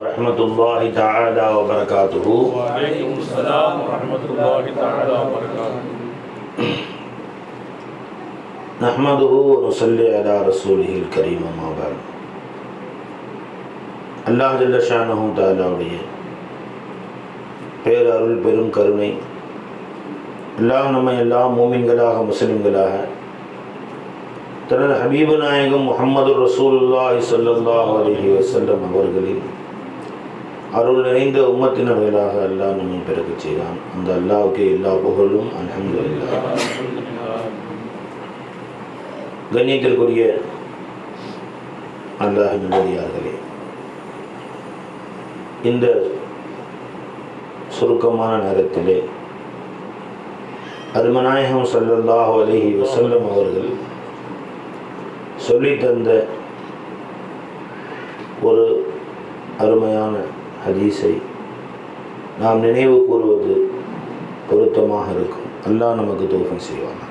ورحمة الله تعالى وبركاته وعليكم السلام ورحمة الله تعالى وبركاته نحمده ونصلي على رسوله الكريم أما بعد அல்லாஹ் ஜல்ல ஷானஹு தாலாவுடைய பேரருள் பெரும் கருணை அல்லாஹ் நம்ம எல்லாம் மூமின்களாக முஸ்லிம்களாக தனது ஹபீபு நாயகம் முகமது ரசூலுல்லாஹி ஸல்லல்லாஹு அலைஹி வஸல்லம் அவர்களின் அருள் நிறைந்த உம்மத்தினர்களாக அல்லாஹ் நம்மை பிறகு செய்தான். அந்த அல்லாவுக்கு எல்லா புகழும் அல்ஹம்துலில்லாஹ். கண்ணியத்திற்குரிய அல்லாஹ் நல்லடியார்களே இந்த சுருக்கமான நேரத்திலே அருமநாயகம் ஸல்லல்லாஹு அலைஹி வசல்லம் அவர்கள் சொல்லித்தந்த ஒரு அருமையான ஹதீஸை நாம் நினைவு கூறுவது பொருத்தமாக இருக்கும். அல்லாஹ் நமக்கு தோகம் செய்வாங்க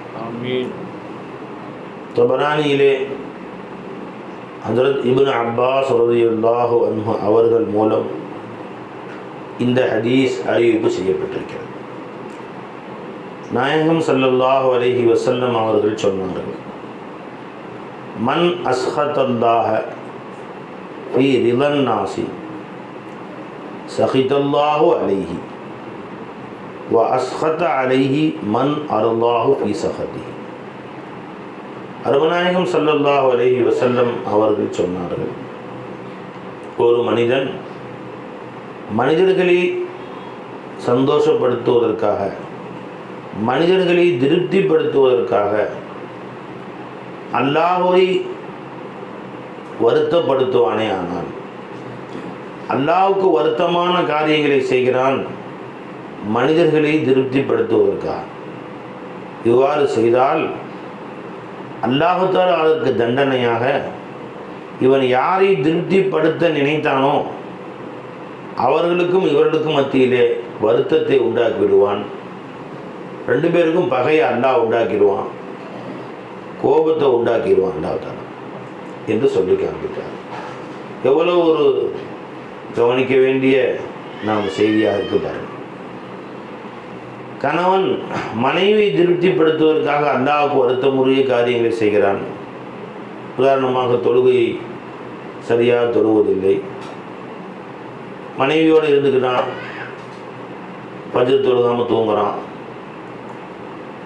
தொபரானியிலே ஹசரத் இபின் அப்பாஸ் ரதியுல்லாஹு அன்ஹு அவர்கள் மூலம் இந்த ஹதீஸ் அறிவிப்பு செய்யப்பட்டிருக்கிறது. நாயகம் சல்லல்லாஹு அலஹி வசல்லம் அவர்கள் சொன்னார்கள் மன் அஸ்ஹத் அல்லாஹ ஃபி ரிதன் சஹிதல்லாஹு அலைஹி. வ அஸ்ஹத அலைஹி மன் அருல்லாஹு ஃபி சஹதி அருமநாயகம் சல்லல்லாஹு அலைஹி வசல்லம் அவர்கள் சொன்னார்கள் ஒரு மனிதன் மனிதர்களை சந்தோஷப்படுத்துவதற்காக மனிதர்களை திருப்திப்படுத்துவதற்காக அல்லாஹுவை வருத்தப்படுத்துவானே ஆனால் அல்லாவுக்கு வருத்தமான காரியங்களை செய்கிறான் மனிதர்களை திருப்திப்படுத்துவதற்கா இவ்வாறு செய்தால் அல்லாஹால அதற்கு தண்டனையாக இவன் யாரை திருப்திப்படுத்த நினைத்தானோ அவர்களுக்கும் இவர்களுக்கும் மத்தியிலே வருத்தத்தை உண்டாக்கி விடுவான் ரெண்டு பேருக்கும் பகையை அல்லாஹ் உண்டாக்கிடுவான். கோபத்தை உண்டாக்கிடுவான் அல்லாஹால என்று சொல்லி காண்பித்தார் எவ்வளோ ஒரு கவனிக்க வேண்டிய நாம் செய்தியாக இருக்கு பாருங்கள் கணவன் மனைவியை திருப்திப்படுத்துவதற்காக அல்லாவுக்கு வருத்தமுறைய காரியங்களை செய்கிறான். உதாரணமாக தொழுகையை சரியாக தொழுவதில்லை. மனைவியோடு இருந்துக்கிறான். பஜர் தொழுகாமல் தூங்குறான்.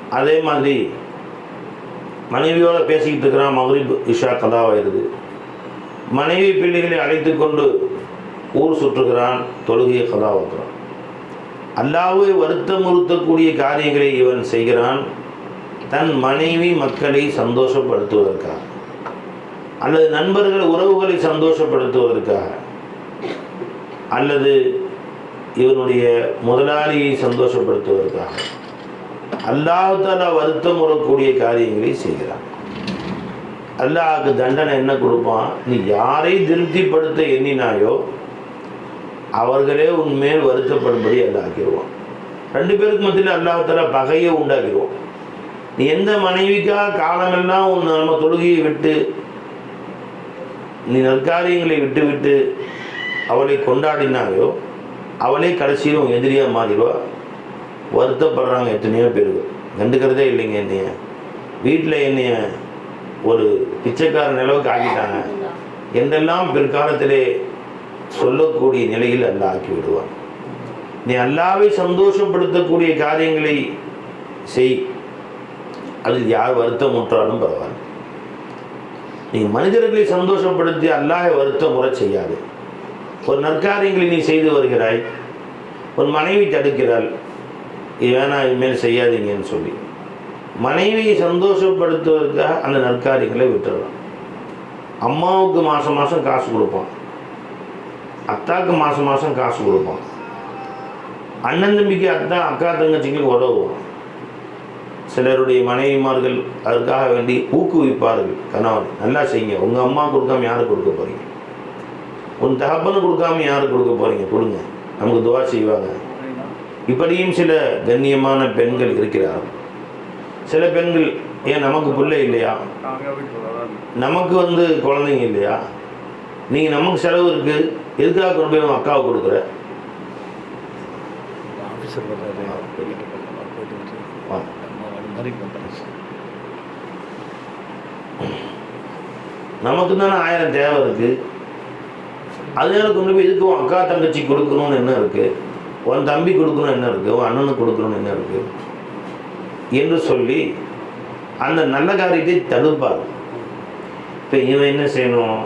அதே மாதிரி மனைவியோடு பேசிக்கிட்டு இருக்கிறான். மகரிப் இஷா கதாவாயிருது மனைவி பிள்ளைகளை அழைத்து கொண்டு ஊர் சுற்றுகிறான் தொழுகையை கதாவாக்குறான் வருத்தம் வருத்தமுறுத்தக்கூடிய காரியங்களை இவன் செய்கிறான். தன் மனைவி மக்களை சந்தோஷப்படுத்துவதற்காக அல்லது நண்பர்கள் உறவுகளை சந்தோஷப்படுத்துவதற்காக அல்லது இவனுடைய முதலாளியை சந்தோஷப்படுத்துவதற்காக அல்லாஹால வருத்தமுறக்கூடிய காரியங்களை செய்கிறான். அல்லாஹுக்கு தண்டனை என்ன கொடுப்பான்? நீ யாரை திருப்திப்படுத்த எண்ணினாயோ அவர்களே உன்மேல் வருத்தப்படும்படி ஆக்கிடுவான் ரெண்டு பேருக்கு மத்தியில் அல்லாஹால பகையை உண்டாக்கிடுவான். நீ எந்த மனைவிக்காக காலமெல்லாம் உன் நம்ம தொழுகையை விட்டு நீ நற்காரியங்களை விட்டு விட்டு அவளை கொண்டாடினாயோ அவளே கடைசியில் உன் எதிரியாக மாறிடுவா. வருத்தப்படுறாங்க எத்தனையோ பேருக்கு கண்டுக்கிறதே இல்லைங்க என்னைய. வீட்டில் என்னைய ஒரு பிச்சைக்கார நிலவுக்கு ஆக்கிட்டாங்க. என்றெல்லாம் பிற்காலத்திலே சொல்லக்கூடிய நிலையில் அல்ல ஆக்கி விடுவான் நீ அல்லாவை சந்தோஷப்படுத்தக்கூடிய காரியங்களை செய். அதில் யார் வருத்தம் முற்றாலும் பரவாயில்ல. நீ மனிதர்களை சந்தோஷப்படுத்தி அல்லாஹ வருத்தம் முறை செய்யாது. ஒரு நற்காரியங்களை நீ செய்து வருகிறாய். ஒரு மனைவி தடுக்கிறாள். இது வேணாம் இனிமேல் செய்யாதீங்கன்னு சொல்லி. மனைவியை சந்தோஷப்படுத்துவதற்காக அந்த நற்காரியங்களை விட்டுடலாம் அம்மாவுக்கு மாதம் மாதம் காசு கொடுப்பான். அத்தாவுக்கு மாதம் மாதம் காசு கொடுப்பான் அண்ணன் தம்பிக்கு அத்தா அக்கா தங்கச்சிக்கு உதவுவான் சிலருடைய மனைவிமார்கள் அதற்காக வேண்டி ஊக்குவிப்பார்கள். கணவன் நல்லா செய்யுங்க. உங்கள் அம்மா கொடுக்காம யாருக்கு கொடுக்க போகிறீங்க உன் தகப்பனு கொடுக்காம யாருக்கு கொடுக்க போகிறீங்க கொடுங்க. நமக்கு துவா செய்வாங்க. இப்படியும் சில கண்ணியமான பெண்கள் இருக்கிறார்கள். சில பெண்கள் ஏன் நமக்கு பிள்ளை இல்லையா? நமக்கு வந்து குழந்தைங்க இல்லையா? நீங்கள் நமக்கு செலவு இருக்குது எதுக்காக கொண்டு போய் உன் அக்காவை கொடுக்குற? நமக்கு தானே ஆயிரம் தேவை இருக்கு. அதனால கொண்டு போய் இதுக்கு உன் அக்கா தங்கச்சி கொடுக்கணும்னு என்ன இருக்கு? உன் தம்பி கொடுக்கணும் என்ன இருக்கு? உன் அண்ணனுக்கு கொடுக்கணும்னு என்ன இருக்கு? என்று சொல்லி அந்த நல்ல காரியத்தை தடுப்பார். இப்போ இவன் என்ன செய்யணும்?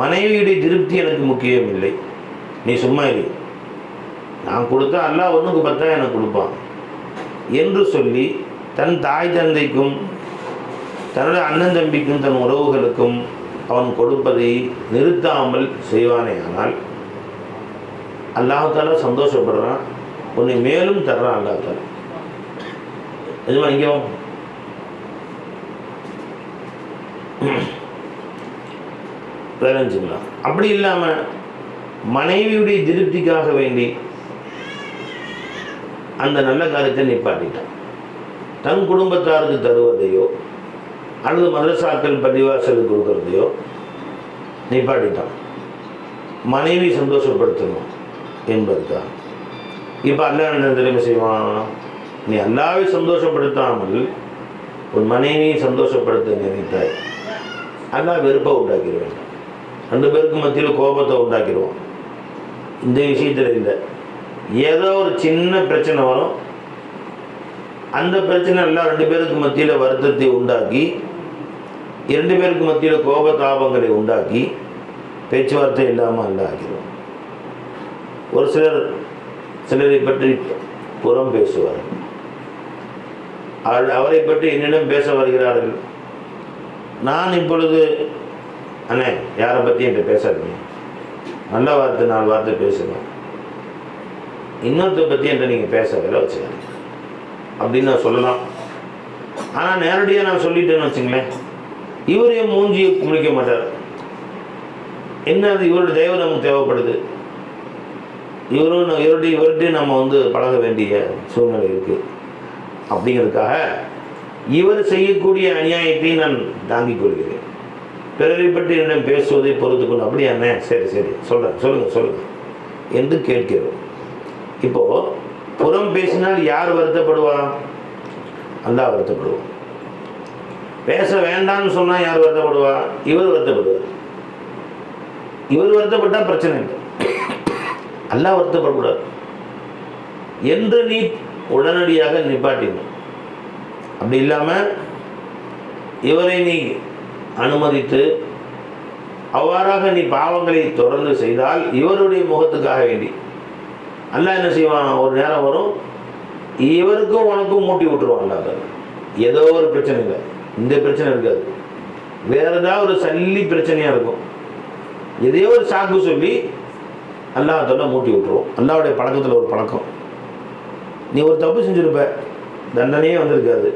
மனைவியுடைய திருப்தி எனக்கு முக்கியம் இல்லை நீ சும்மா இல்லை நான் கொடுத்தா அல்லா ஒன்றுக்கு பத்தா எனக்கு கொடுப்பான். என்று சொல்லி தன் தாய் தந்தைக்கும் தன்னுடைய அண்ணன் தம்பிக்கும் தன் உறவுகளுக்கும் அவன் கொடுப்பதை நிறுத்தாமல் செய்வானே ஆனால் அல்லாஹால சந்தோஷப்படுறான். உன்னை மேலும் தர்றான் அல்லாஹால நிஜமா இங்கே வா. அப்படி இல்லாமல் மனைவியுடைய திருப்திக்காக வேண்டி அந்த நல்ல காரியத்தை நிப்பாட்டிட்டான். தன் குடும்பத்தாருக்கு தருவதையோ அல்லது மதரசாக்கள் பள்ளிவாசலுக்கு கொடுக்கறதையோ நிப்பாட்டிட்டான். மனைவி சந்தோஷப்படுத்தணும் என்பதுக்காக. இப்போ அல்லா என்ன தெரியுமா செய்வான்? நீ அல்லாவை சந்தோஷப்படுத்தாமல் உன் மனைவியை சந்தோஷப்படுத்த நினைத்தாய். அல்லா வெறுப்பை உண்டாக்கிடுவேன் ரெண்டு பேருக்கு மத்தியில் கோபத்தை உண்டாக்கிடுவோம். இந்த விஷயத்தில் இல்லை. ஏதோ ஒரு சின்ன பிரச்சனை வரும். அந்த பிரச்சனை எல்லாம் ரெண்டு பேருக்கு மத்தியில் வருத்தத்தை உண்டாக்கி இரண்டு பேருக்கு மத்தியில் கோபதாபங்களை உண்டாக்கி பேச்சுவார்த்தை இல்லாமல் அல்ல ஒரு சிலர் சிலரை பற்றி புறம் பேசுவார் அவ- அவரை பற்றி என்னிடம் பேச வருகிறார்கள். நான் இப்பொழுது அண்ணே யாரை பற்றி என்கிட்ட பேசாதீங்க. நல்ல வார்த்தை நாலு வார்த்தை பேசுங்க. இன்னொருத்த பற்றி என்கிட்ட நீங்கள் பேச வேலை வச்சுக்காதீங்க அப்படின்னு நான் சொல்லலாம். ஆனால் நேரடியாக நான் சொல்லிட்டேன்னு வச்சுங்களேன். இவரையும் மூஞ்சியை குளிக்க மாட்டார். என்ன அது? இவருடைய தெய்வம் நமக்கு தேவைப்படுது. இவரும் இவருடைய இவர்கிட்டையும் நம்ம வந்து பழக வேண்டிய சூழ்நிலை இருக்குது அப்படிங்கிறதுக்காக இவர் செய்யக்கூடிய அநியாயத்தை நான் தாங்கிக் கொள்கிறேன். பிறரை பற்றி என்னிடம் பேசுவதை பொறுத்து கொண்டு அப்படியா சரி சரி. சொல்கிறேன் சொல்லுங்கள் சொல்லுங்கள் என்று கேட்கிறோம். இப்போது புறம் பேசினால் யார் வருத்தப்படுவான் அல்லாஹ் வருத்தப்படுவோம் பேச வேண்டாம்னு சொன்னால் யார் வருத்தப்படுவா? இவர் வருத்தப்படுவார். இவர் வருத்தப்பட்டால் பிரச்சனை இல்லை. அல்லா வருத்தப்படக்கூடாது. என்று நீ உடனடியாக நிப்பாட்டிடணும் அப்படி இல்லாமல் இவரை நீ அனுமதித்து அவ்வாறாக நீ பாவங்களை தொடர்ந்து செய்தால் இவருடைய முகத்துக்காக வேண்டி. அல்ல என்ன செய்வான்? ஒரு நேரம் வரும் இவருக்கும் உனக்கும் மூட்டி விட்டுருவான் ஏதோ ஒரு பிரச்சனை இல்லை. இந்த பிரச்சனை இருக்காது. வேற ஏதாவது ஒரு சல்லி பிரச்சனையாக இருக்கும். எதையோ ஒரு சாக்கு சொல்லி அல்லாஹத்தோட மூட்டி விட்டுருவோம். அல்லாவுடைய பழக்கத்தில் ஒரு பழக்கம். நீ ஒரு தப்பு செஞ்சுருப்ப. தண்டனையே வந்திருக்காது.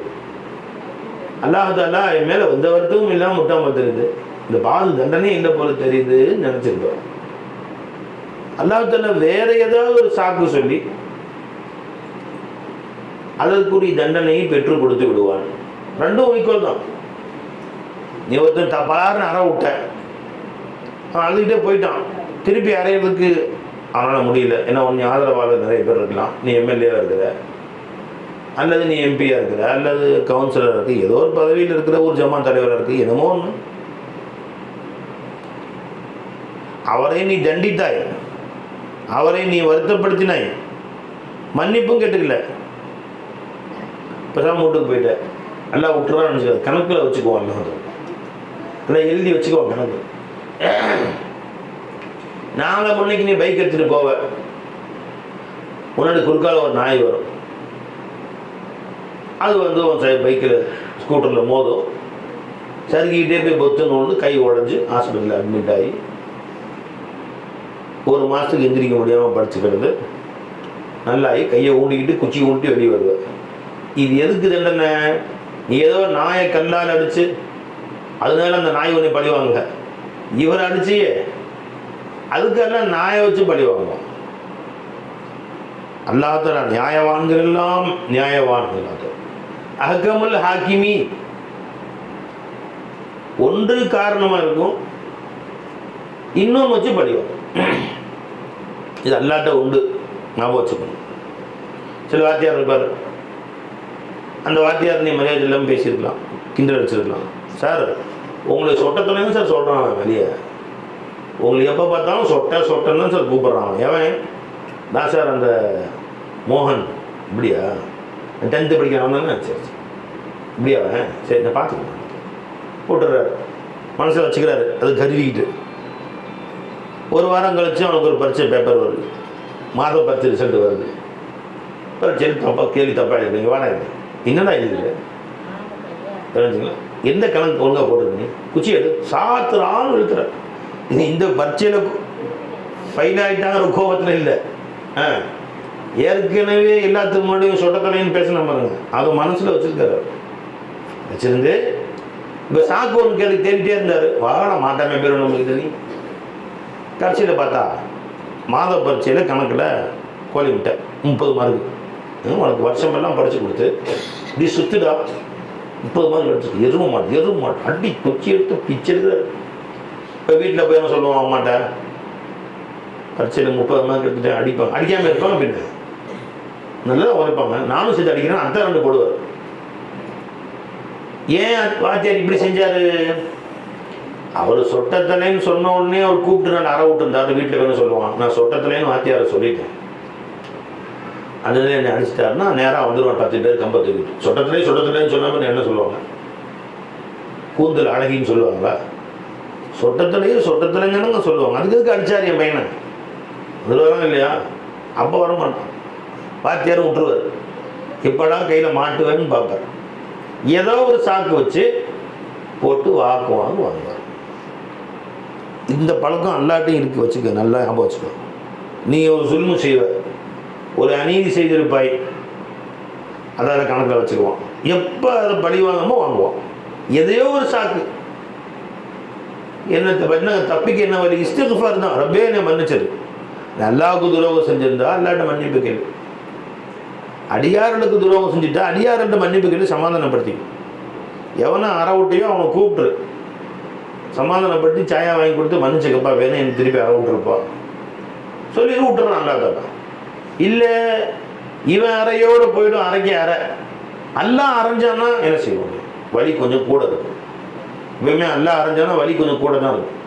அல்லாஹாலா என் மேலே எந்த வருத்தமும் இல்லாமல் முட்டாம தெரியுது இந்த பாது தண்டனை இல்லை போல தெரியுதுன்னு நினச்சிருப்பேன் அல்லாஹால வேற ஏதாவது ஒரு சாக்கு சொல்லி அதற்குரிய தண்டனையை பெற்று கொடுத்து விடுவான். ரெண்டும் வைக்கோல் தான். நீ ஒருத்தன் தப்பாருன்னு அற விட்ட அவன் அழுதுகிட்டே போயிட்டான். திருப்பி அறையிறதுக்கு அவனால் முடியல. ஏன்னா உன் ஆதரவாளர் நிறைய பேர் இருக்கலாம். நீ எம்எல்ஏவாக இருக்கிற. அல்லது நீ எம்பியாக இருக்கிற அல்லது கவுன்சிலராக இருக்கு ஏதோ ஒரு பதவியில் இருக்கிற ஒரு ஜமான் தலைவராக இருக்கு என்னமோ ஒன்று அவரை நீ தண்டித்தாய். அவரை நீ வருத்தப்படுத்தினாய். மன்னிப்பும் கேட்டுக்கல. பேசாம வீட்டுக்கு போயிட்ட. நல்லா விட்டுறான்னு நினச்சிக்க கணக்கில் வச்சுக்குவோம் எல்லாம் நல்லா எழுதி வச்சுக்குவோம் கணக்கு. நாளை முன்னைக்கு நீ பைக் எடுத்துகிட்டு போவ. முன்னாடி குறுக்கால ஒரு நாய் வரும். அது வந்து உன் பைக்கில் ஸ்கூட்டரில் மோதும். சறுக்கிக்கிட்டே போய் பொத்துன்னு ஒன்று கை உடஞ்சி ஹாஸ்பிட்டலில் அட்மிட் ஆகி ஒரு மாதத்துக்கு எந்திரிக்க முடியாமல் படிச்சுக்கிறது நல்லாகி கையை ஊண்டிக்கிட்டு குச்சி ஊண்டி வெளியே வருவேன் இது எதுக்கு தண்டனை? நீ ஏதோ நாயை கல்லால் அடித்து அதனால அந்த நாய் ஒன்றை பழி வாங்க இவர் அடிச்சியே. அதுக்கெல்லாம் நாயை வச்சு பழி வாங்குவோம். அல்லாத நியாயவான்கள் எல்லாம் நியாயவான்கள் அது அகமுல் ஹாக்கிமி. ஒன்று காரணமாக இருக்கும். இன்னொன்று வச்சு படிவோம் இது அல்லாட்ட உண்டு. ஞாபகம் வச்சுக்கணும். சில வாத்தியார் இருப்பார். அந்த வாத்தியார் நீ மரியாதை இல்லாமல் பேசியிருக்கலாம். கிண்டல் அடிச்சிருக்கலாம். சார் உங்களை சொட்டத்துலேருந்து சார் சொல்கிறான் அவன் வெளியே. உங்களுக்கு எப்போ பார்த்தாலும் சொட்ட சொட்டன்னு சார் கூப்பிட்றான் எவன் நான் சார் அந்த மோகன். இப்படியா டென்த்து படிக்கிறான் சரி சரி. இப்படியா சரி நான் பார்த்துக்கிறேன். போட்டுடுறாரு. மனசில் வச்சுக்கிறாரு. அது கருவிக்கிட்டு. ஒரு வாரம் கழிச்சு அவனுக்கு ஒரு பரீட்சை பேப்பர் வருது. மாத பத்து ரிசல்ட் வருது. பரீட்சையில் தப்பாக கேள்வி தப்பாக எழுதுங்க வாடா இது என்னடா எழுதுங்க தெரிஞ்சுங்களா? எந்த கணக்கு ஒழுங்காக போட்டுருக்கீங்க? குச்சி எடு. சாத்துறான்னு இழுக்கிற. இந்த பரீட்சையில் ஃபைல் ஆகிட்டாங்கிற கோபத்தில் இல்லை. ஆ. ஏற்கனவே எல்லாத்துக்கு முன்னாடியும் சொட்டத்தலைன்னு பேசின பாருங்க. அது மனசில் வச்சுருக்காரு வச்சிருந்து இப்போ சாக்கு ஒன்று கேள்வி தேடிட்டே இருந்தார். வாகனம் மாட்டாமே பேர் நம்மளுக்கு தெரியும் கடைசியில் பார்த்தா மாத பரீட்சையில் கணக்கில் கோழி விட்டேன் முப்பது மார்க்கு. உனக்கு வருஷமெல்லாம் படித்து கொடுத்து இப்படி சுத்துடா. முப்பது மார்க் எடுத்து எரும மாட்டு எரும மாட்டு அடி கொச்சி எடுத்து பிச்சு இப்போ வீட்டில் போய் என்ன சொல்லுவோம் அம்மாட்ட? பரீட்சையில் முப்பது மார்க் எடுத்துட்டேன் அடிப்பாங்க அடிக்காமல் இருப்பாங்க அப்படின்னு. நல்லா உழைப்பாங்க. நானும் சேர்த்து அடிக்கிறேன் அந்த ரெண்டு போடுவார். ஏன் வாத்தியார் இப்படி செஞ்சாரு? அவர் சொட்டத்தலைன்னு சொன்ன உடனே அவர் கூப்பிட்டு நான் அற விட்டுருந்தாரு. வீட்டில் வேணும் சொல்லுவான். நான் சொட்டத்தலைன்னு வாத்தியாரை சொல்லிட்டேன். அதுல என்ன அடிச்சிட்டாருன்னா நேராக வந்துடுவான் பத்து பேர் கம்பத்து வீட்டு சொட்டத்திலே சொட்டத்திலேன்னு சொன்னாமல் என்ன சொல்லுவாங்க? கூந்தல் அழகின்னு சொல்லுவாங்களா? சொட்டத்திலேயே சொட்டத்திலேங்கன்னு சொல்லுவாங்க. அதுக்கு எதுக்கு அடிச்சார் என் பையனை? வருவாங்க இல்லையா? அப்போ வர மாட்டான். வாத்தியார் விட்டுருவார். இப்போலாம் கையில் மாட்டுவேன்னு பார்ப்பார். ஏதோ ஒரு சாக்கு வச்சு போட்டு வாக்குவாங்க வாங்குவார் இந்த பழக்கம் எல்லாட்டையும் இருக்கு வச்சுக்க நல்லா ஞாபகம் வச்சுக்கோ. நீ ஒரு சுல்மு செய்வ. ஒரு அநீதி செய்திருப்பாய். அதாவது கணக்கில் வச்சுக்குவோம் எப்போ அதை பழி வாங்காமோ வாங்குவோம் எதையோ ஒரு சாக்கு. என்ன என்ன தப்பிக்கு என்ன வழி? இஸ்திகுஃபார் தான். ரப்பே என்னை மன்னிச்சது நல்லா துரோகம் செஞ்சிருந்தா அல்லாட்ட மன்னிப்பு கேள்வி அடியார்களுக்கு துரோகம் செஞ்சுட்டா அடியார்கிட்ட மன்னிப்பு கேட்டு சமாதானப்படுத்தி. எவனை அறவுட்டையோ அவனை கூப்பிட்டுரு சமாதானப்படுத்தி சாயா வாங்கி கொடுத்து மன்னிச்சுக்கப்பா வேணும் எனக்கு திருப்பி அற விட்டுருப்பா. சொல்லி விட்டுறான் அல்லாதப்பா இல்லை இவன் அறையோடு போயிடும் அறைக்கு அறை. எல்லாம் அரைஞ்சான்னா என்ன செய்வோம் வலி கொஞ்சம் கூட இருக்கும். இவன் எல்லாம் அரைஞ்சானா வலி கொஞ்சம் கூட தான் இருக்கும்.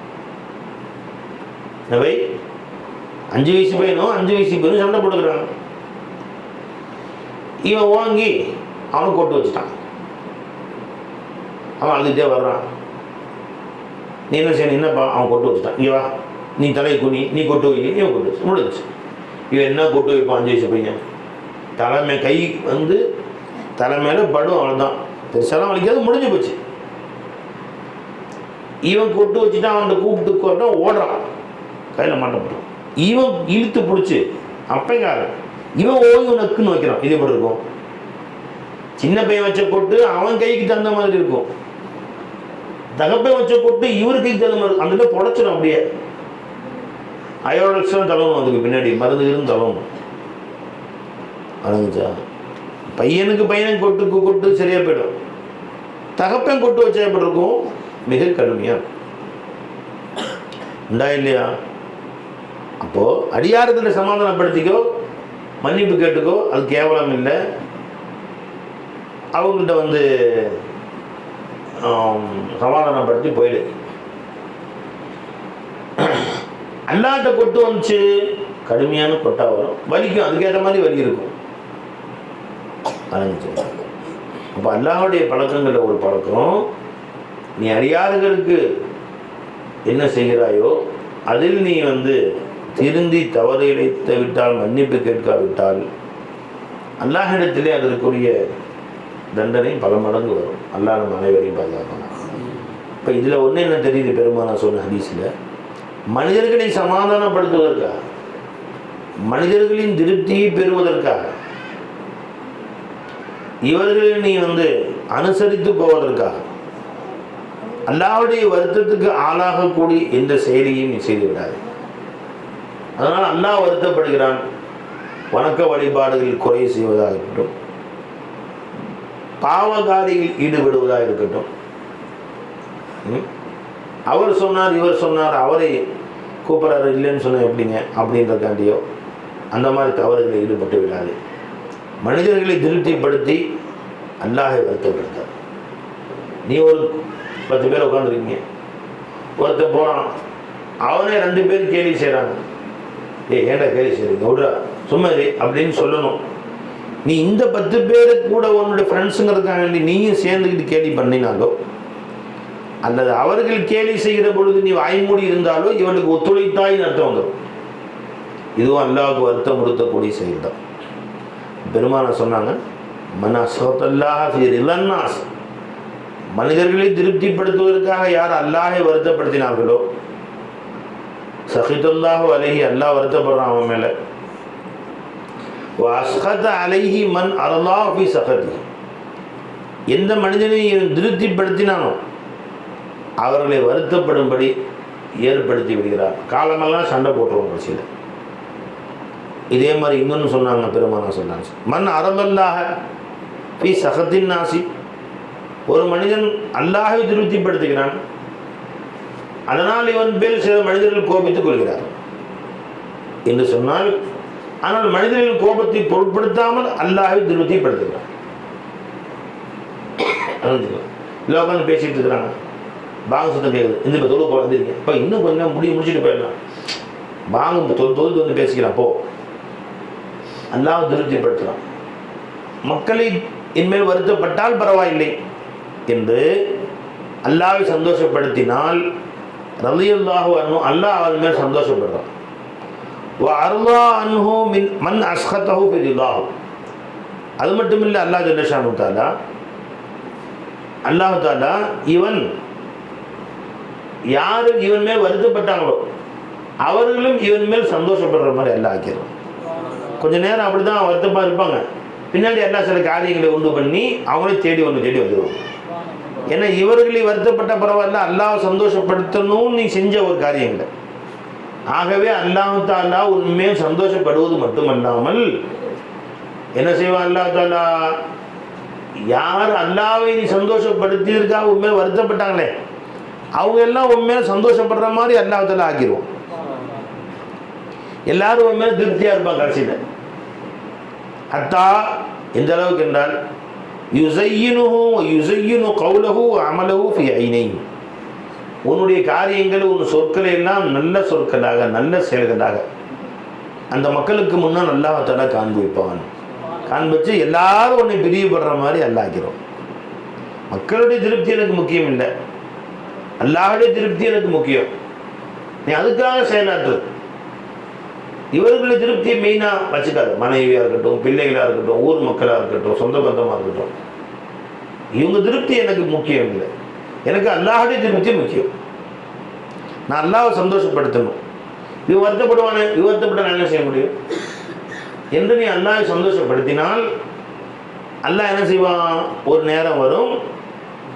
என்ன வை. அஞ்சு வயசு பையனும் அஞ்சு வயசு பையனும் சண்டை போட்டுக்கிறாங்க. இவன் வாங்கி அவனை கொட்டு வச்சுட்டான். அவன் அழுதுகிட்டே வர்றான். நீ என்ன செய்யணும்? என்னப்பா? அவன் கொட்டு வச்சுட்டான். இங்கே வா. நீ தலையை குனி நீ கொட்டு வை இவன் கொட்டு வச்சு முடிஞ்சுச்சு இவன் என்ன கொட்டு வைப்பான்? அஞ்சு வயசு பையன். தலைமை கை வந்து தலை மேலே படும். அவ்வளோதான் பெருசாலாம் வலிக்காது. முடிஞ்சு போச்சு. இவன் கொட்டு வச்சுட்டு அவன்கிட்ட கூப்பிட்டு கூட்டம் ஓடுறான். கையில் மாட்டப்பட்டான் இவன் இழுத்து பிடிச்சி அப்பங்காரன் இவன் ஓய்வு நக்குன்னு வைக்கிறான். இது எப்படி இருக்கும்? சின்ன பையன் வச்ச கொட்டு அவன் கைக்கு தகுந்த மாதிரி இருக்கும். தகப்பை வச்ச கொட்டு இவர் கைக்கு தகுந்த மாதிரி அந்த இதை புடச்சிடும் அப்படியே. அயோடக்ஸும் தளவும் அதுக்கு பின்னாடி. மருந்து இருந்து தலவும் அடங்குச்சா? பையனுக்கு பையனுக்கு கொட்டுக்கு கொட்டு சரியா போயிடும். தகப்பன் கொட்டு வச்சா எப்படி இருக்கும்? மிக கடுமையா இருக்கும். உண்டா இல்லையா? அப்போ அடியாரத்தில் சமாதானப்படுத்திக்கோ. மன்னிப்பு கேட்டுக்கோ அது கேவலம் இல்லை. அவங்கள்ட்ட வந்து சமாதானப்படுத்தி போயிடு. அல்லாட்ட கொட்டு வந்துச்சு. கடுமையான கொட்டா வரும். வலிக்கும். அதுக்கேற்ற மாதிரி வலி இருக்கும். அடங்குச்சு அப்போ அல்லாவுடைய பழக்கங்களில் ஒரு பழக்கம் நீ அறியாதவர்களுக்கு என்ன செய்கிறாயோ அதில் நீ வந்து திருந்தி தவறு இழைத்து விட்டால் மன்னிப்பு கேட்காவிட்டால் அல்லாஹிடத்திலே அதற்குரிய தண்டனை பல மடங்கு வரும். அல்லாஹ் நம்ம அனைவரையும் பாதுகாக்கணும் இப்போ இதில் ஒன்று என்ன தெரியுது பெருமானா சொன்ன ஹதீஸில்? மனிதர்களை சமாதானப்படுத்துவதற்காக மனிதர்களின் திருப்தியை பெறுவதற்காக இவர்களை நீ வந்து அனுசரித்து போவதற்காக அல்லாவுடைய வருத்தத்துக்கு ஆளாகக்கூடிய எந்த செயலையும் நீ செய்து விடாது அதனால் அண்ணா வருத்தப்படுகிறான். வணக்க வழிபாடுகளில் குறை செய்வதாக இருக்கட்டும். பாவகாரியில் ஈடுபடுவதாக இருக்கட்டும். ம்? அவர் சொன்னார் இவர் சொன்னார் அவரை கூப்பிட்றாரு இல்லைன்னு சொன்ன எப்படிங்க? அப்படின்றக்காண்டியோ அந்த மாதிரி தவறுகளில் ஈடுபட்டு விடாது. மனிதர்களை திருப்திப்படுத்தி அல்லாஹை வருத்தப்படுத்தார் நீ ஒரு பத்து பேர் உட்காந்துருக்கீங்க ஒருத்தர் போகிறான் அவனே ரெண்டு பேர் கேலி செய்கிறாங்க ஏ ஏடா கேலி சரி விட்றா. சும்மா அப்படின்னு சொல்லணும். நீ இந்த பத்து பேரு கூட உன்னுடைய ஃப்ரெண்ட்ஸுங்க இருக்காங்க நீயும் சேர்ந்துக்கிட்டு கேலி பண்ணினாலோ அல்லது அவர்கள் கேலி செய்கிற பொழுது நீ வாய்மூடி இருந்தாலோ இவனுக்கு ஒத்துழைத்தாயின்னு அர்த்தம் வந்துடும் இதுவும் அல்லாவுக்கு வருத்தம் கொடுத்தக்கூடிய செயல் தான் பெருமான சொன்னாங்க மன சோத்தல்லாஹ் இளன்னாஸ் மனிதர்களை திருப்திப்படுத்துவதற்காக யார் அல்லாஹை வருத்தப்படுத்தினார்களோ சஹிதுல்லாஹு அலைஹி அல்லாஹ் வருத்தப்படுறான் அவன் மேலே. அஸ்கத அலைஹி மன் அரலா ஃபி சகதி எந்த மனிதனையும் திருப்திப்படுத்தினானோ அவர்களை வருத்தப்படும்படி ஏற்படுத்தி விடுகிறார். காலமெல்லாம் சண்டை போட்டுருவோம் கட்சியில். இதே மாதிரி இன்னொன்று சொன்னாங்க பெருமானா சொன்னாங்க. மண் அறமல்லாக ஃபி சகத்தின் நாசி. ஒரு மனிதன் அல்லாஹை திருப்திப்படுத்துகிறான் அதனால் இவன் பேர் சில மனிதர்கள் கோபித்துக் கொள்கிறார். என்று சொன்னால் ஆனால் மனிதர்கள் கோபத்தை பொருட்படுத்தாமல் அல்லாஹை திருப்திப்படுத்துகிறான் இல்லை பேசிட்டு இருக்கிறாங்க. பாங்க சுத்தம் கேட்குது இந்த இப்போ தொழு குழந்தைங்க இப்போ இன்னும் கொஞ்சம் முடிவு முடி முடிச்சுட்டு போயிடலாம். பாங்க தொல் தொழில் வந்து பேசிக்கிறான் போ. அல்லாஹ் திருப்திப்படுத்துகிறான் மக்களை இன்மேல் வருத்தப்பட்டால் பரவாயில்லை. என்று அல்லாவை சந்தோஷப்படுத்தினால் ரலியல்லாஹு அன்ஹு அல்லாஹ் அவன் மேல் சந்தோஷப்படுறான். அர்லா அன்ஹு மின் மன் அஸ்கத்தஹு பிரில்லாஹு அது மட்டும் இல்லை அல்லாஹ் ஜல்லஷானு தாலா அல்லாஹு தாலா இவன் யாரு இவன் மேல் வருத்தப்பட்டாங்களோ அவர்களும் இவன் மேல் சந்தோஷப்படுற மாதிரி எல்லாம் ஆக்கிடுவான் கொஞ்ச நேரம் அப்படி தான் வருத்தமாக இருப்பாங்க. பின்னாடி எல்லாம் சில காரியங்களை உண்டு பண்ணி அவங்களே தேடி ஒன்று தேடி வந்துடுவாங்க ஏன்னா இவர்களை வருத்தப்பட்ட பரவாயில்ல அல்லாஹ் சந்தோஷப்படுத்தணும்னு நீ செஞ்ச ஒரு காரியங்களை. ஆகவே அல்லாஹு தாலா உண்மையும் சந்தோஷப்படுவது மட்டுமல்லாமல் என்ன செய்வான் அல்லாஹ் தாலா யார் அல்லாவை நீ சந்தோஷப்படுத்தியிருக்கா உண்மையை வருத்தப்பட்டாங்களே? அவங்க எல்லாம் உண்மையில சந்தோஷப்படுற மாதிரி அல்லாஹ் தாலா ஆக்கிடுவோம் எல்லாரும் உண்மையில திருப்தியாக இருப்பாங்க கடைசியில். அத்தா எந்த அளவுக்கு என்றால் யுசையினுஹு யுசையினு கௌலஹு அமலஹு ஃபி ஐனை உன்னுடைய காரியங்கள் உன் சொற்களை எல்லாம் நல்ல சொற்களாக நல்ல செயல்களாக. அந்த மக்களுக்கு முன்னால் அல்லாஹால காண்பிப்பான் காண்பிச்சு எல்லாரும் உன்னை பிரியப்படுற மாதிரி அல்லாக்கிறோம் மக்களுடைய திருப்தி எனக்கு முக்கியம் இல்லை. அல்லாஹுடைய திருப்தி எனக்கு முக்கியம். நீ அதுக்காக செயலாற்று. இவர்களை திருப்தியை மெயினாக வச்சுக்காது. மனைவியாக இருக்கட்டும் பிள்ளைகளாக இருக்கட்டும் ஊர் மக்களாக இருக்கட்டும் சொந்த பந்தமாக இருக்கட்டும். இவங்க திருப்தி எனக்கு முக்கியம் இல்லை. எனக்கு அல்லாஹுடைய திருப்தி முக்கியம். நான் அல்லாவை சந்தோஷப்படுத்தணும். இவன் வருத்தப்படுவானே? இவன் வருத்தப்பட்ட நான் என்ன செய்ய முடியும்? என்று நீ அல்லாவை சந்தோஷப்படுத்தினால் அல்லாஹ் என்ன செய்வான்? ஒரு நேரம் வரும்.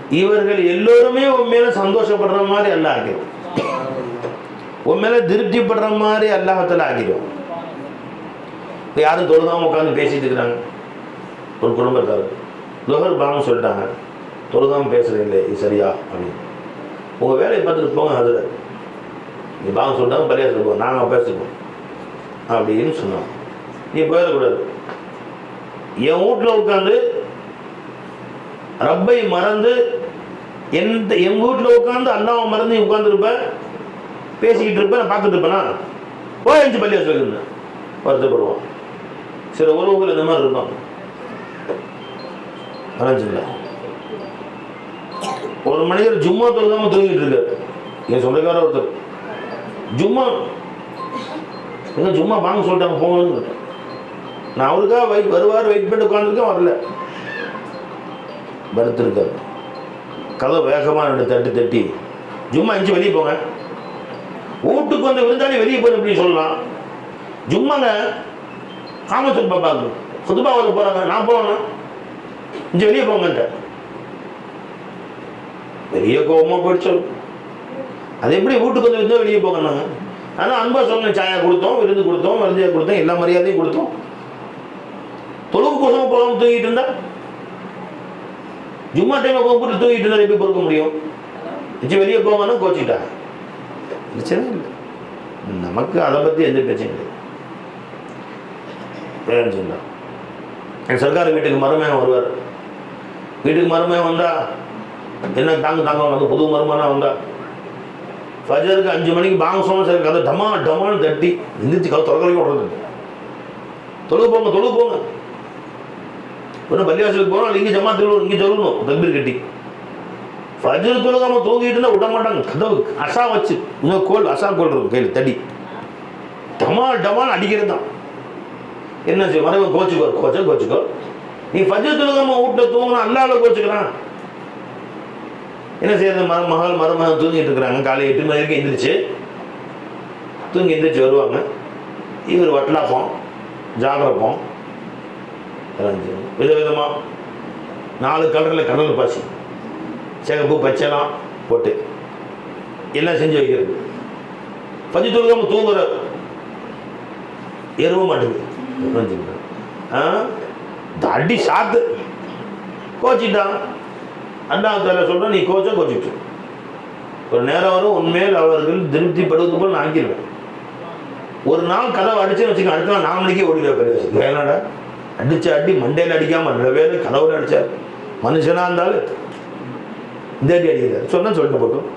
இவர்கள் எல்லோருமே உன் சந்தோஷப்படுற மாதிரி அல்லாஹ் ஆக்கிடும் உன் மேல திருப்திப்படுற மாதிரி அல்லாஹத்தில் ஆக்கிடும் இப்போ யாரும் தொழுதாமல் உட்காந்து பேசிட்டு இருக்கிறாங்க ஒரு குடும்பத்தார் லோகர் பாகம் சொல்லிட்டாங்க. தொழுதாமல் பேசுறீங்களே இது சரியா? அப்படின்னு. உங்கள் வேலையை பார்த்துட்டு போங்க அதில் நீ பாகம் சொல்லிட்டாங்க பரியா சொல்லுவோம் நாங்கள் பேசிப்போம். அப்படின்னு சொன்னோம் நீ போயிடக்கூடாது. என் வீட்டில் உட்காந்து ரப்பை மறந்து எந்த எங்கள் வீட்டில் உட்காந்து அல்லாவை மறந்து நீ உட்காந்துருப்பேன் பேசிக்கிட்டு இருப்பேன் நான் பார்த்துட்டு இருப்பேனா? ஓ அஞ்சு பள்ளி சொல்லியிருந்தேன் வருத்தப்படுவோம் சில உறவுகள் இந்த மாதிரி இருப்பாங்க வரைஞ்சிங்களா ஒரு மனிதர் ஜும்மா தொழுதாம தூங்கிட்டு இருக்காரு. என் சொந்தக்கார ஒருத்தர். ஜும்மா. எங்க ஜும்மா வாங்க சொல்லிட்டாங்க போங்கன்னு நான் அவருக்காக வெயிட் வருவார் வெயிட் பண்ணி உட்காந்துருக்கேன் வரல. படுத்திருக்காரு கதை வேகமாக ரெண்டு தட்டி தட்டி. ஜும்மா அஞ்சு வெளியே போங்க. வீட்டுக்கு வந்த விருந்தாளி வெளியே போய் எப்படி சொல்லலாம். ஜும்மாங்க காமசூர் பாப்பாங்க சுதுபா வந்து போகிறாங்க நான் போகணும். இங்கே வெளியே போங்கன்ட்ட வெளியே கோபமாக போயிடுச்சு. அது எப்படி வீட்டுக்கு வந்து விருந்தா வெளியே போங்கன்னாங்க ஆனால் அன்பா சொன்ன சாயா கொடுத்தோம் விருந்து கொடுத்தோம் மருந்தியா கொடுத்தோம் எல்லா மரியாதையும் கொடுத்தோம். தொழுகு கோசமாக போகாமல் தூங்கிட்டு இருந்தா? ஜும்மா டைமில் போட்டு தூங்கிட்டு இருந்தா எப்படி பொறுக்க முடியும்? வச்சு வெளியே போங்கன்னு கோச்சிக்கிட்டாங்க பிரச்சனை இல்லை. நமக்கு அதை பற்றி எந்த பிரச்சனையும் கிடையாது வேறு சொல்லலாம்? என் சர்க்கார் வீட்டுக்கு மருமகன் வருவார். வீட்டுக்கு மருமையாக வந்தா என்ன தாங்க தாங்க வந்து புது மருமனா வந்தா? ஃபஜருக்கு அஞ்சு மணிக்கு பாங்க சொன்ன சரி கதை டமா டமான்னு தட்டி எந்திரிச்சு கதை தொடக்கலையும் விடுறது தொழுகு போங்க தொழுகு போங்க. ஒன்று பள்ளிவாசலுக்கு போகிறோம் இங்கே ஜமா தொழுவோம் இங்கே சொல்லணும் தம்பீர் கட்டி. ஃபஜர் தொழுகாம தூங்கிட்டு விட மாட்டாங்க. கதவு அசா வச்சு. இன்னும் கோல் அசா கோல் இருக்கும். கையில் தடி. டமால் டமால் அடிக்கிறது தான். என்ன செய்ய மரவன் கோச்சுக்கோ கோச்ச கோச்சுக்கோ. நீ ஃபஜர் தொழுகாம வீட்டில் தூங்கினா அண்ணாவில் கோச்சுக்கலாம் என்ன செய்யறது? மர மகள் மருமகன் தூங்கிட்டு இருக்கிறாங்க. காலை எட்டு மணி வரைக்கும் எந்திரிச்சு. தூங்கி எந்திரிச்சு வருவாங்க. இவர் வட்டலாப்போம் ஜாகிரப்போம் வித விதமாக நாலு கலரில் கடல் பாசி. சிகப்பு பச்சைலாம் போட்டு எல்லாம் செஞ்சு வைக்கிறது. பஞ்சு தொழுகாம தூங்குற எருவ மாட்டேங்குது ஆ? அடி சாத்து. கோச்சிட்டான். அண்ணாவத்தால சொல்கிறேன் நீ கோச்சா கோச்சிட்டு. ஒரு நேரம் வரும் உண்மையில் அவர்கள் திருப்திப்படுவது போல் நான் ஆக்கிடுவேன். ஒரு நாள் கதவை அடிச்சுன்னு வச்சுக்கோங்க அடுத்த நாள் நாலு மணிக்கே ஓடிடுவேன் பெரிய வேணாடா அடித்த அடி மண்டையில் அடிக்காமல் நல்ல வேலை கதவுல அடித்தார் மனுஷனாக இருந்தாலும் இந்த அடி அடிக்கிறார் சொன்னால் சொல்லிட்டு போட்டோம்.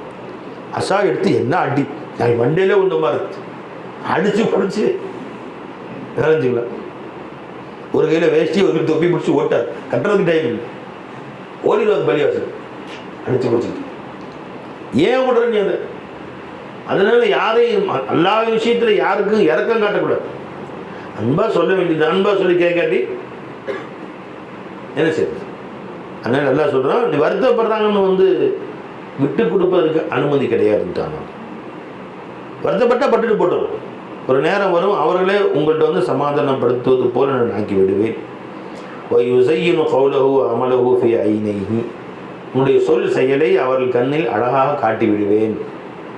அசா எடுத்து என்ன அடி? நான் மண்டையிலே உண்ட மாதிரி. அடித்து பிடிச்சி. நினைஞ்சுங்களா ஒரு கையில் வேஷ்டி ஒரு தொப்பி பிடிச்சி ஓட்டார். கட்டுறதுக்கு டைம் இல்லை. ஓடிடுவாங்க பள்ளிவாசல். அடித்து பிடிச்சிட்டு. ஏன் விடுற நீ அதை? அதனால யாரையும் எல்லா விஷயத்தில் யாருக்கும் இறக்கம் காட்டக்கூடாது. அன்பாக சொல்ல வேண்டியது அன்பாக சொல்லி கேட்காட்டி என்ன செய்யுது அதனால் நல்லா சொல்கிறான் நீ வருத்தப்படுறாங்கன்னு வந்து விட்டு கொடுப்பதற்கு அனுமதி கிடையாதுன்ட்டாங்க. வருத்தப்பட்டால் பட்டுட்டு போட்டுரும். ஒரு நேரம் வரும் அவர்களே உங்கள்கிட்ட வந்து சமாதானப்படுத்துவது போல நான் ஆக்கி விடுவேன் யுசையினு கௌலஹு அமலஹு ஃபி ஐனைஹி. உன்னுடைய சொல் செயலை அவர்கள் கண்ணில் அழகாக காட்டி விடுவேன்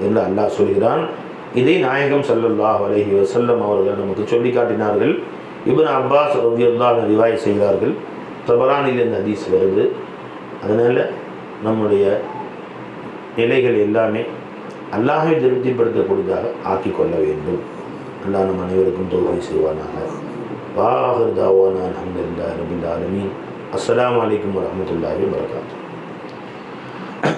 என்று அல்லாஹ் சொல்கிறான். இதை நாயகம் சல்லல்லாஹ் அலஹி வசல்லம் அவர்கள் நமக்கு சொல்லி காட்டினார்கள். இப்னு அப்பாஸ் ரலியல்லாஹு ரிவாய் செய்கிறார்கள். தபரானில் இந்த ஹதீஸ் வருது. அதனால் நம்முடைய நிலைகள் எல்லாமே அல்லாஹை திருப்திப்படுத்தக்கூடியதாக ஆக்கி கொள்ள வேண்டும். அல்லா நம் அனைவருக்கும் தோல்வி செய்வானாக. வாஹர் தாவானா அலமதுல்லா ரபில் ஆலமீன். அஸ்லாம் வலைக்கம் வரஹ்மத்துல்லாஹி வரகாத்து